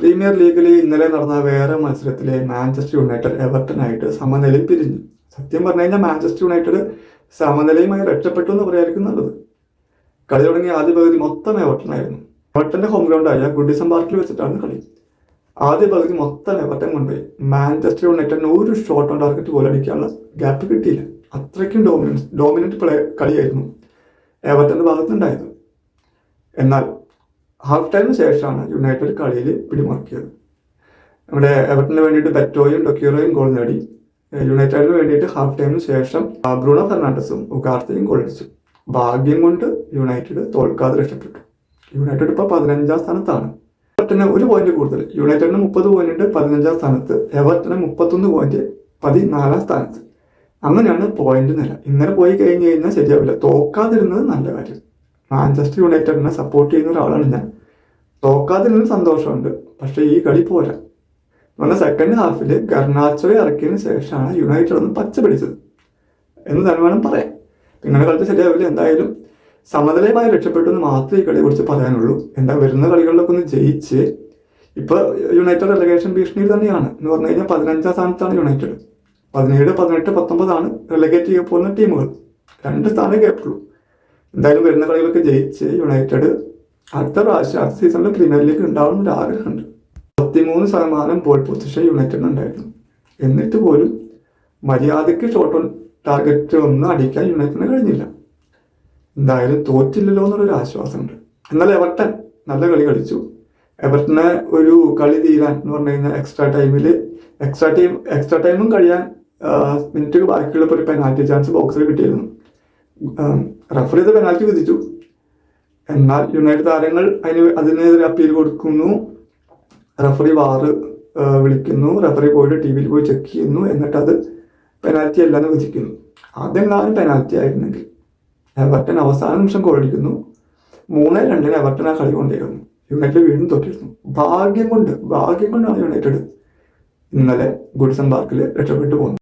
Premier ലീഗിൽ ഇന്നലെ നടന്ന വേറെ മത്സരത്തിലെ മാഞ്ചസ്റ്റർ യുണൈറ്റഡ് എവർട്ടനായിട്ട് സമനിലയിൽ പിരിഞ്ഞു. സത്യം പറഞ്ഞു കഴിഞ്ഞാൽ മാഞ്ചസ്റ്റർ യുണൈറ്റഡ് സമനിലയുമായി രക്ഷപ്പെട്ടു എന്ന് പറയായിരിക്കും നല്ലത്. കളി തുടങ്ങിയ ആദ്യ പകുതി മൊത്തം എവർട്ടനായിരുന്നു. എവർട്ടന്റെ ഹോം ഗ്രൗണ്ടായ ഗുഡിസം പാർക്കിൽ വെച്ചിട്ടാണ് കളി. ആദ്യ പകുതി മൊത്തം എവർട്ടൻ കൊണ്ടുപോയി. മാഞ്ചസ്റ്റർ യുണൈറ്റഡിന് ഒരു ഷോട്ട് ഓൺ ടാർഗറ്റ് പോലും അടിക്കാനുള്ള ഗ്യാപ്പ് കിട്ടിയില്ല. അത്രയ്ക്കും ഡോമിനൻസ് ഡോമിനന്റ് പ്ലേ കളിയായിരുന്നു എവർട്ടന്റെ ഭാഗത്തുണ്ടായിരുന്നു എന്നാൽ ഹാഫ് ടൈമിന് ശേഷമാണ് യുണൈറ്റഡ് കളിയിൽ പിടിമുറക്കിയത്. നമ്മുടെ എവർട്ടന് വേണ്ടിയിട്ട് ബെറ്റോയും ഡൊക്യൂറോയും ഗോൾ നേടി. യുണൈറ്റഡിന് വേണ്ടിയിട്ട് ഹാഫ് ടൈമിന് ശേഷം ബ്രൂണോ ഫെർണാണ്ടസും ഉഗാർത്തയും ഗോൾ അടിച്ചു. ഭാഗ്യം കൊണ്ട് യുണൈറ്റഡ് തോൽക്കാതെ രക്ഷപ്പെട്ടു. യുണൈറ്റഡ് ഇപ്പോൾ പതിനഞ്ചാം സ്ഥാനത്താണ്. എവർട്ടന് ഒരു പോയിന്റ് കൂടുതൽ. യുണൈറ്റഡിന് മുപ്പത് പോയിന്റ് പതിനഞ്ചാം സ്ഥാനത്ത്. എവർട്ടന് മുപ്പത്തൊന്ന് പോയിന്റ് പതിനാലാം സ്ഥാനത്ത്. അങ്ങനെയാണ് പോയിന്റ് നില. ഇങ്ങനെ പോയി കഴിഞ്ഞ് കഴിഞ്ഞാൽ ശരിയാവില്ല. തോക്കാതിരുന്നത് നല്ല കാര്യം. മാഞ്ചസ്റ്റർ യുണൈറ്റഡിനെ സപ്പോർട്ട് ചെയ്യുന്ന ഒരാളാണ് ഞാൻ. തോക്കാതിനൊരു സന്തോഷമുണ്ട്. പക്ഷേ ഈ കളി പോരാ. നമ്മുടെ സെക്കൻഡ് ഹാഫിൽ ഗർണാച്ചോയെ ഇറക്കിയതിന് ശേഷമാണ് യുണൈറ്റഡ് ഒന്ന് പച്ച പിടിച്ചത്. എന്ന് തന്നെ വേണം പറയാം നിങ്ങളുടെ കളിച്ച് ശരിയാവില്ല. എന്തായാലും സമനിലയുമായി രക്ഷപ്പെട്ടു എന്ന് മാത്രമേ ഈ കളിയെ കുറിച്ച് പറയാനുള്ളൂ. എന്താ വരുന്ന കളികളിലൊക്കെ ഒന്ന് ജയിച്ച് ഇപ്പൊ യുണൈറ്റഡ് റെലഗേഷൻ ഭീഷണിയിൽ തന്നെയാണ്. എന്ന് പറഞ്ഞു കഴിഞ്ഞാൽ പതിനഞ്ചാം സ്ഥാനത്താണ് യുണൈറ്റഡ് പതിനേഴ് പതിനെട്ട് പത്തൊമ്പതാണ് റെലഗേറ്റ് ചെയ്യാൻ പോകുന്ന ടീമുകൾ രണ്ട് സ്ഥാനം കേട്ടുള്ളൂ എന്തായാലും വരുന്ന കളികളൊക്കെ ജയിച്ച് യുണൈറ്റഡ് അടുത്ത പ്രാവശ്യം അടുത്ത സീസണിൽ പ്രീമിയർ ലീഗ് ഉണ്ടാവണം ഒരു ആഗ്രഹമുണ്ട്. പത്തിമൂന്ന് ശതമാനം ബോൾ പൊസിഷൻ യുണൈറ്റഡ് ഉണ്ടായിരുന്നു. എന്നിട്ട് പോലും മര്യാദയ്ക്ക് ഷോട്ട് ഓൺ ടാർഗറ്റ് ഒന്നും അടിക്കാൻ യുണൈറ്റഡിന് കഴിഞ്ഞില്ല. എന്തായാലും തോറ്റില്ലല്ലോ എന്നുള്ളൊരു ആശ്വാസമുണ്ട്. എന്നാൽ എവർട്ടൻ നല്ല കളി കളിച്ചു. എവർട്ടനെ ഒരു കളി തീരാൻ എന്ന് പറഞ്ഞു കഴിഞ്ഞാൽ എക്സ്ട്രാ ടൈമിൽ എക്സ്ട്രാ ടൈം എക്സ്ട്രാ ടൈമും കഴിയാൻ മിനിറ്റ് ബാക്കിയുള്ളപ്പോൾ ഒരു പെനാൽറ്റി ചാൻസ് ബോക്സിൽ കിട്ടിയിരുന്നു. റഫറി ചെയ്ത് പെനാൽറ്റി വിധിച്ചു. എന്നാൽ യുണൈറ്റഡ് താരങ്ങൾ അതിന് അതിനെതിരെ അപ്പീൽ കൊടുക്കുന്നു. റഫറി വാറ് വിളിക്കുന്നു. റഫറി പോയിട്ട് ടി വിയിൽ പോയി ചെക്ക് ചെയ്യുന്നു. എന്നിട്ട് അത് പെനാൽറ്റി അല്ലാന്ന് വിധിക്കുന്നു. അതെങ്ങാനും പെനാൽറ്റി ആയിരുന്നെങ്കിൽ എവർട്ടൺ അവസാന നിമിഷം ഗോൾ അടിക്കുന്നു. മൂന്ന് രണ്ടിന് എവർട്ടൺ ആ കളി കൊണ്ടിരുന്നു യുണൈറ്റഡ് വീണ്ടും തോറ്റിരുന്നു. ഭാഗ്യം കൊണ്ട് ഭാഗ്യം കൊണ്ടാണ് യുണൈറ്റഡ് ഇന്നലെ ഗുഡ്സൺ പാർക്കിൽ രക്ഷപ്പെട്ടു പോകുന്നത്.